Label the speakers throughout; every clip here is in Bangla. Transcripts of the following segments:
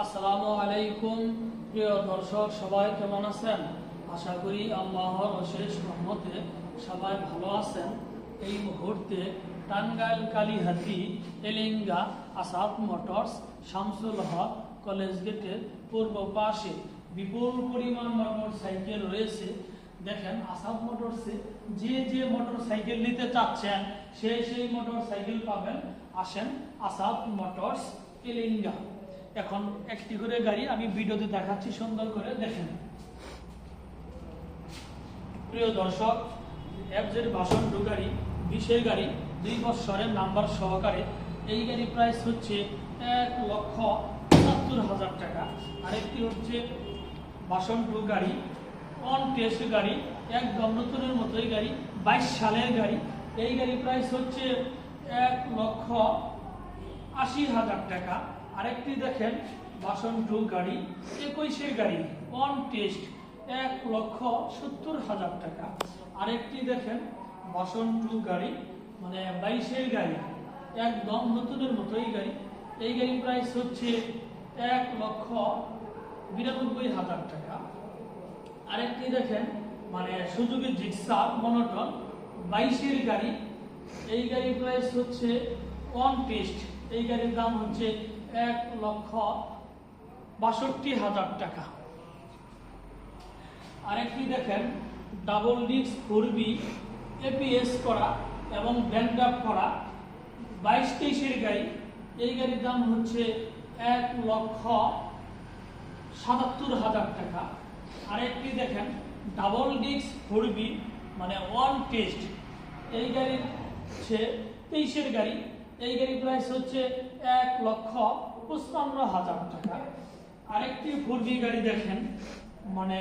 Speaker 1: আসসালামু আলাইকুম, প্রিয় দর্শক, সবাই কেমন আছেন? আশা করি আল্লাহর অশেষ রহমতে সবাই ভালো আছেন। এই মুহূর্তে টাঙ্গাইল, কালীহাতি এলিঙ্গা আসাদ মোটরস শামসুল হক কলেজ গেটের পূর্ব পাশে বিপুল পরিমাণ মোটর সাইকেল রয়েছে। দেখেন আসাদ মোটরসে যে যে মোটর সাইকেল নিতে চাচ্ছেন, সেই সেই মোটর সাইকেল পাবেন। আসেন আসাদ মোটরস এলিঙ্গা এখন একটি করে গাড়ি আমি ভিডিওতে দেখাচ্ছি, সুন্দর করে দেখেন। প্রিয় দর্শক অ্যাপজের ভাষণ টু গাড়ি বিশের গাড়ি, দুই বছরের নাম্বার সহকারে এই গাড়ি প্রাইস হচ্ছে এক লক্ষ পঁচাত্তর হাজার টাকা। আরেকটি হচ্ছে ভাষণ টু গাড়ি অন টেস্ট গাড়ি, একদম নতুনের মতোই গাড়ি, বাইশ সালের গাড়ি। এই গাড়ি প্রাইস হচ্ছে এক লক্ষ আশি হাজার টাকা। আরেকটি দেখেন, বাসন টু গাড়ি একুশের গাড়ি অন টেস্ট এক লক্ষ সত্তর হাজার টাকা। আরেকটি দেখেন, বাসন টু গাড়ি মানে বাইশের গাড়ি, একদম নতুনের মতো এই গাড়ি। এই গাড়ি প্রাইস হচ্ছে এক লক্ষ বিরানব্বই হাজার টাকা। আরেকটি দেখেন মানে সুযোগী জিক্সা মনোটন, বাইশের গাড়ি। এই গাড়ির প্রাইস হচ্ছে অন টেস্ট এই গাড়ির দাম হচ্ছে এক লক্ষ বাষট্টি হাজার টাকা। আরেকটি দেখেন double disc four B APS করা এবং ব্যান্ড আপ করা, বাইশ তেইশের গাড়ি। এই গাড়ির দাম হচ্ছে এক লক্ষ সাতাত্তর হাজার টাকা। আরেকটি দেখেন ডাবল ডিস্ক ফোর বি মানে ওয়ান টেস্ট এই গাড়ির হচ্ছে তেইশের গাড়ি। এই গাড়ি প্রাইস হচ্ছে এক লক্ষ পঁচপান্ন হাজার টাকা। আরেকটি ফোর গাড়ি দেখেন মানে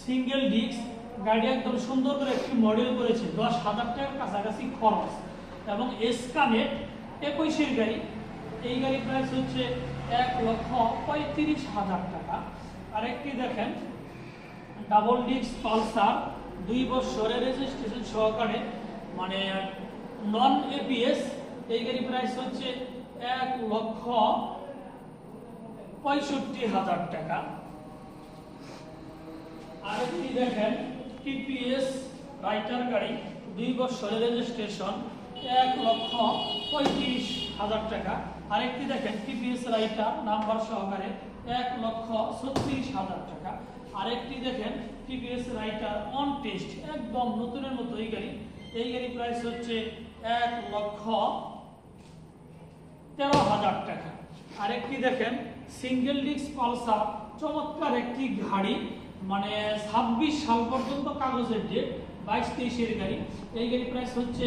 Speaker 1: সিঙ্গেল ডিস্ক গাড়ি একদম সুন্দর করে একটি মডেল করেছে, দশ হাজার টাকার কাছাকাছি খরচ। এবং এসকানেট একুশের গাড়ি, এই গাড়ি প্রাইস হচ্ছে এক লক্ষ পঁয়ত্রিশ হাজার টাকা। আরেকটি দেখেন ডাবল ডিস্ক পালসার, দুই বছরের রেজিস্ট্রেশন সহকারে মানে নন এপিএস এই গাড়ি প্রাইস হচ্ছে এক লক্ষ পঁয়ষট্টি হাজার টাকা। আরেকটি দেখেন, টিপিএস রাইটার গাড়ি, দুই বছরের রেজিস্ট্রেশন এক লক্ষ পঁয়ত্রিশ হাজার টাকা। আরেকটি দেখেন, টিপিএস রাইটার নাম্বার সহকারে এক লক্ষ ছত্রিশ হাজার টাকা। আরেকটি দেখেন, টিপিএস রাইটার অন টেস্ট একদম নতুনের মতো এই গাড়ি। এই গাড়ি প্রাইস হচ্ছে এক লক্ষ তেরো হাজার টাকা। আরেকটি দেখেন সিঙ্গেল ডিস্ক পালসার চমৎকার একটি গাড়ি মানে ছাব্বিশ সাল পর্যন্ত কাগজের ডেট বাইশ তেইশের গাড়ি, এই গাড়ি প্রাইস হচ্ছে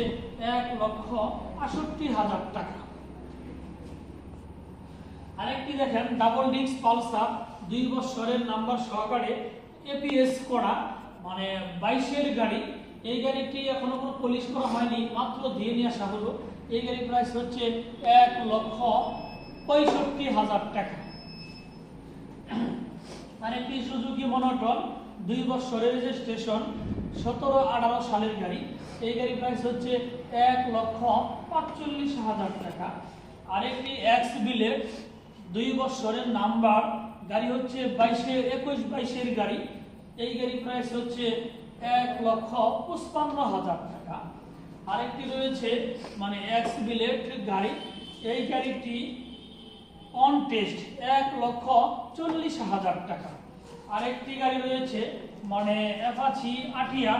Speaker 1: এক লক্ষ আষট্টি হাজার টাকা। আরেকটি দেখেন ডাবল ডিস্ক পালসার দুই বছরের নাম্বার সহকারে এপিএস করা মানে বাইশের গাড়ি। এই গাড়িটি এখনও কোনো পলিশ করা হয়নি, মাত্র দিয়ে নিয়ে আসা হলো। এই গাড়ির প্রাইস হচ্ছে এক লক্ষ পঁয়ষট্টি হাজার টাকা। আরেকটি সুজুকি মনোটন দুই বছরের রেজিস্ট্রেশন, সতেরো আঠারো সালের গাড়ি। এই গাড়ির প্রাইস হচ্ছে এক লক্ষ পাঁচচল্লিশ হাজার টাকা। আরেকটি এক্স বিলেট দুই বছরের নাম্বার গাড়ি হচ্ছে বাইশে, একুশ বাইশের গাড়ি। এই গাড়ি প্রাইস হচ্ছে এক লক্ষ পঁচপান্ন হাজার টাকা। আরেকটি রয়েছে মানে এক্স বিলেট গাড়ি। এই গাড়িটি অন টেস্ট এক লক্ষ চল্লিশ হাজার টাকা। আরেকটি গাড়ি রয়েছে মানে অ্যাপাচি আটিয়া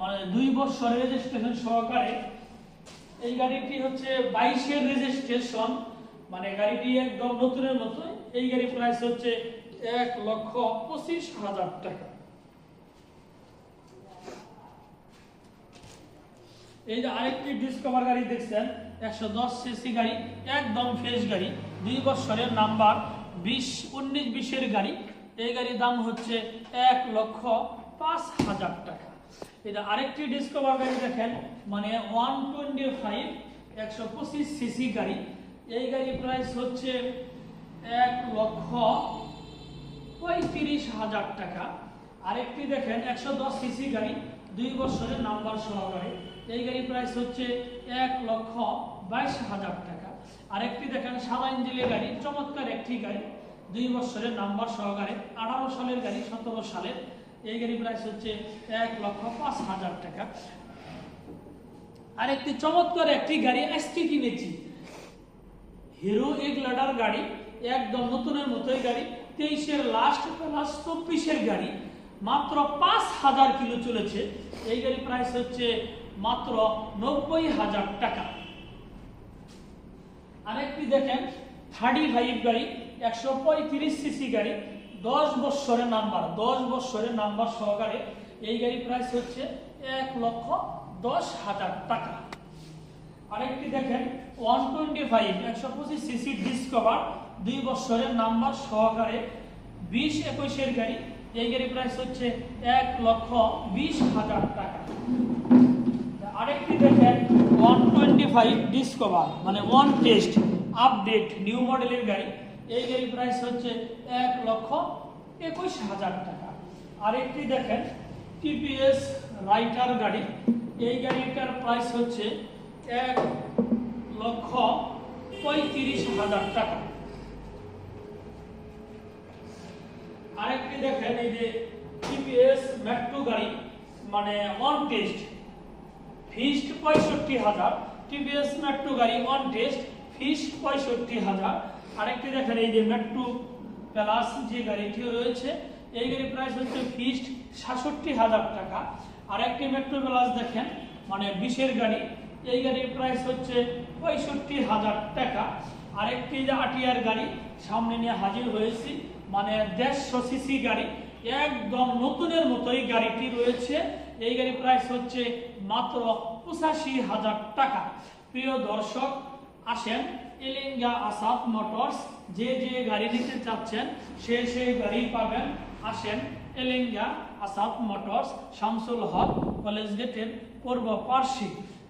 Speaker 1: মানে দুই বছর রেজিস্ট্রেশন সহকারে। এই গাড়িটি হচ্ছে বাইশের রেজিস্ট্রেশন মানে গাড়িটি একদম নতুনের মতো এই গাড়ি প্রাইস হচ্ছে এক লক্ষ পঁচিশ হাজার টাকা। এই যে আরেকটি ডিসকভার গাড়ি দেখছেন, একশো দশ সিসি গাড়ি, একদম ফ্রেশ গাড়ি, দুই বছরের নাম্বার বিশ, উনিশ, বিশের গাড়ি। এই গাড়ির দাম হচ্ছে এক লক্ষ পাঁচ হাজার টাকা। এটা আরেকটি ডিসকভার গাড়ি দেখেন মানে ওয়ান টোয়েন্টি ফাইভ একশো পঁচিশ সিসি গাড়ি। এই গাড়ির প্রাইস হচ্ছে এক লক্ষ পঁয়ত্রিশ হাজার টাকা। আরেকটি দেখেন, একশো দশ সিসি গাড়ি দুই বছরের নাম্বার সহকারে। এই গাড়ির প্রাইস হচ্ছে এক লক্ষ বাইশ হাজার টাকা। আরেকটি দেখেন, সাদা ইঞ্জিনের গাড়ি, চমৎকার একটি গাড়ি। দুই বছরের নাম্বার সহকারে, আঠারো সালের গাড়ি, সতেরো সালের। এই গাড়ি প্রাইস হচ্ছে এক লক্ষ পাঁচ হাজার টাকা। আর একটি চমৎকার একটি গাড়ি আজকে কিনেছি হিরো এক লাডার গাড়ি, একদম নতুনের মতোই গাড়ি, তেইশের লাস্ট প্লাস চব্বিশের গাড়ি। মাত্র পাঁচ হাজার কিলো চলেছে। এই গাড়ি প্রাইস হচ্ছে মাত্র নব্বই হাজার টাকা। আরেকটি দেখেন থার্টি ফাইভ গাড়ি, একশো পঁয়ত্রিশ সিসি গাড়ি, দশ বৎসরের নাম্বার দশ বৎসরের নাম্বার সহকারে এই গাড়ি প্রাইস হচ্ছে এক লক্ষ দশ হাজার টাকা। আরেকটি দেখেন ওয়ান টোয়েন্টি ফাইভ একশো পঁচিশ সিসি ডিসকভার দুই বৎসরের নাম্বার সহকারে বিশ একুশের গাড়ি এই গাড়ি প্রাইস হচ্ছে এক লক্ষ বিশ হাজার টাকা। আরেকটি দেখেন, ওয়ান টোয়েন্টি ফাইভ ডিসকভার মানে ওয়ান টেস্ট আপডেট নিউ মডেলের গাড়ি। এই গাড়ি প্রাইস হচ্ছে এক লক্ষ একুশ হাজার টাকা। আরেকটি দেখেন টিপিএস রাইটার গাড়ি। এই গাড়িটার প্রাইস হচ্ছে এক লক্ষ পঁয়ত্রিশ হাজার টাকা। আরেকটি দেখেন এই যে টিপিএস মেট্রো গাড়ি মানে ওয়ান টেস্ট ফিস্ট পঁয়ষট্টি হাজার। টিভিএস মেট্রো গাড়ি ওয়ান টেস্ট ফিস্ট পঁয়ষট্টি হাজার। আরেকটি দেখেন এই যে মেট্রো প্লাস যে গাড়িটি রয়েছে, এই গাড়ির প্রাইস হচ্ছে ফিস্ট সাতষট্টি হাজার টাকা। আরেকটি মেট্রো প্লাস দেখেন মানে বিশের গাড়ি, এই গাড়ির প্রাইস হচ্ছে পঁয়ষট্টি হাজার টাকা। আরেকটি যে আটিয়ার গাড়ি, সামনে নিয়ে হাজির হয়েছি মানে দেড়শো সিসি গাড়ি, একদম নতুনের মতোই গাড়িটি রয়েছে। এই গাড়ির প্রাইস হচ্ছে মাত্র পঁচাশি হাজার টাকা। প্রিয় দর্শক, আসেন এলেঙ্গা আসাদ মোটরস, যে যে গাড়ি নিতে চাচ্ছেন, সে সেই গাড়ি পাবেন। আসেন এলেঙ্গা আসাদ মোটরস, শামসুল হক কলেজ গেটের পূর্ব পার্শ্বে।